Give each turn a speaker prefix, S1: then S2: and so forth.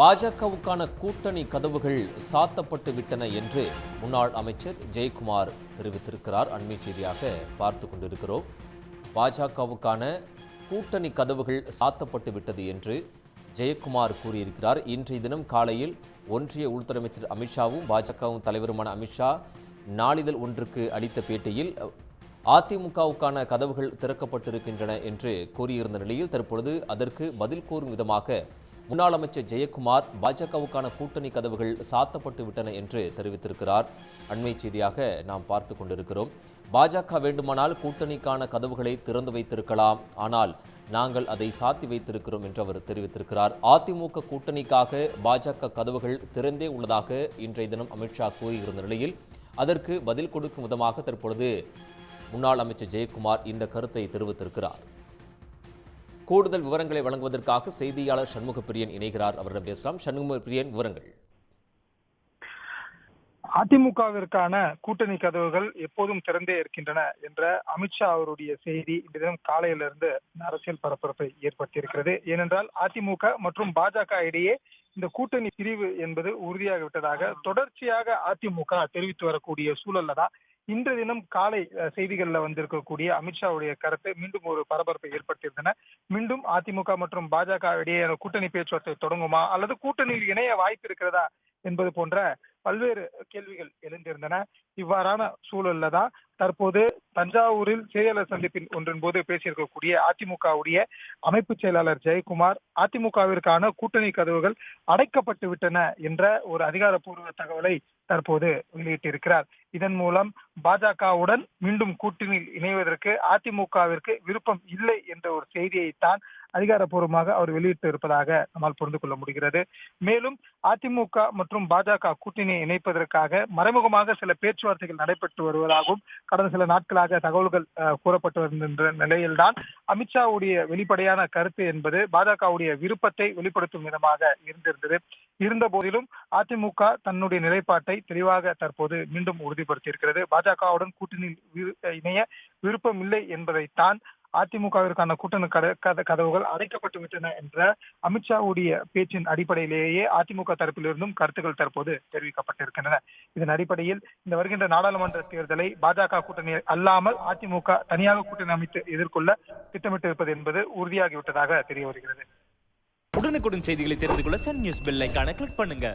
S1: பாஜகவுக்கான கூட்டணி கதவுகள் சாத்தப்பட்டு விட்டன என்று முன்னாள் அமைச்சர் ஜெயக்குமார் தெரிவித்திருக்கிறார். அண்மை செய்தியாக பார்த்து கொண்டிருக்கிறோம். பாஜகவுக்கான கூட்டணி கதவுகள் சாத்தப்பட்டு விட்டது என்று ஜெயக்குமார் கூறியிருக்கிறார். இன்றைய தினம் காலையில் ஒன்றிய உள்துறை அமைச்சர் அமித்ஷாவும் பாஜகவும் தலைவருமான அமித்ஷா நாளிதழ் ஒன்றுக்கு அளித்த பேட்டியில் அதிமுகவுக்கான கதவுகள் திறக்கப்பட்டிருக்கின்றன என்று கூறியிருந்த நிலையில் தற்பொழுது அதற்கு பதில் கூறும் விதமாக முன்னாள் அமைச்சர் ஜெயக்குமார் பாஜகவுக்கான கூட்டணி கதவுகள் சாத்தப்பட்டு விட்டன என்று தெரிவித்திருக்கிறார். அண்மை செய்தியாக நாம் பார்த்து கொண்டிருக்கிறோம். பாஜக வேண்டுமானால் கூட்டணிக்கான கதவுகளை திறந்து வைத்திருக்கலாம். ஆனால் நாங்கள் அதை சாத்தி வைத்திருக்கிறோம் என்று அவர் தெரிவித்திருக்கிறார். அதிமுக கூட்டணிக்காக பாஜக கதவுகள் திறந்தே உள்ளதாக இன்றைய தினம் அமித்ஷா கூறியிருந்த நிலையில் அதற்கு பதில் கொடுக்கும் விதமாக தற்பொழுது முன்னாள் அமைச்சர் ஜெயக்குமார் இந்த கருத்தை தெரிவித்திருக்கிறார். கூடுதல் விவரங்களை வழங்குவதற்காக செய்தியாளர் சண்முக பிரியன் இணைகிறார். அவரிடம் பேசலாம். சண்முக பிரியன் விவரங்கள்.
S2: அதிமுகவிற்கான கூட்டணி கதவுகள் எப்போதும் திறந்தே இருக்கின்றன என்ற அமித்ஷா அவருடைய செய்தி இந்த தினம் காலையிலிருந்து அரசியல் பரபரப்பை ஏற்படுத்தியிருக்கிறது. ஏனென்றால் அதிமுக மற்றும் பாஜக இடையே இந்த கூட்டணி பிரிவு என்பது உறுதியாகி விட்டதாக தொடர்ச்சியாக அதிமுக தெரிவித்து வரக்கூடிய சூழல்ல தான் இன்று தினம் காலை செய்திகளில் வந்திருக்கக்கூடிய அமித்ஷாவுடைய கருத்து மீண்டும் ஒரு பரபரப்பை ஏற்படுத்தியிருந்தன. அதிமுக மற்றும் பாஜக இடையே கூட்டணி பேச்சுவார்த்தை தொடங்குமா? அல்லது கூட்டணியில் இணைய வாய்ப்பு இருக்கிறதா என்பது போன்ற பல்வேறு கேள்விகள் எழுந்திருந்தன. இவ்வாறான சூழல்ல தான் தற்போது தஞ்சாவூரில் செய்தியாளர் சந்திப்பின் ஒன்றின் போது பேசியிருக்கக்கூடிய அதிமுகவுடைய அமைப்பு செயலாளர் ஜெயக்குமார் அதிமுகவிற்கான கூட்டணி கதவுகள் அடைக்கப்பட்டு விட்டன என்ற ஒரு அதிகாரப்பூர்வ தகவலை தற்போது வெளியிட்டிருக்கிறார். இதன் மூலம் பாஜகவுடன் மீண்டும் கூட்டணியில் இணைவதற்கு அதிமுகவிற்கு விருப்பம் இல்லை என்ற ஒரு செய்தியைத்தான் அதிகாரப்பூர்வமாக அவர் வெளியிட்டு இருப்பதாக நம்மால் புரிந்து கொள்ள முடிகிறது. மேலும் அதிமுக மற்றும் பாஜக கூட்டணி இணைப்பதற்காக மறைமுகமாக சில பேச்சுவார்த்தைகள் நடைபெற்று வருவதாகவும் கடந்த சில நாட்களாக தகவல்கள் கூறப்பட்டு வருகின்ற நிலையில்தான் அமித்ஷாவுடைய வெளிப்படையான கருத்து என்பது பாஜகவுடைய விருப்பத்தை வெளிப்படுத்தும் விதமாக இருந்திருந்தது. இருந்த போதிலும் அதிமுக தன்னுடைய நிலைப்பாட்டை தெளிவாக தற்போது மீண்டும் உறுதிப்படுத்தியிருக்கிறது. பாஜகவுடன் கூட்டணி இணைய விருப்பம் இல்லை என்பதைத்தான் அதிமுகவிற்கான கூட்டணி கத- கதவுகள் அடைக்கப்பட்டு விட்டன என்ற அமித்ஷாவுடைய பேச்சின் அடிப்படையிலேயே அதிமுக தரப்பிலிருந்தும் கருத்துக்கள் தற்போது தெரிவிக்கப்பட்டிருக்கின்றன. இதன் அடிப்படையில் இந்த வருகின்ற நாடாளுமன்ற தேர்தலை பாஜக கூட்டணி அல்லாமல் அதிமுக தனியாக கூட்டணி அமைத்து எதிர்கொள்ள திட்டமிட்டிருப்பது என்பது உறுதியாகிவிட்டதாக தெரிய வருகிறது
S3: உடனுக்குடன் செய்திகளை தெரிந்து கொள்ள Sun News bell icon click பண்ணுங்க.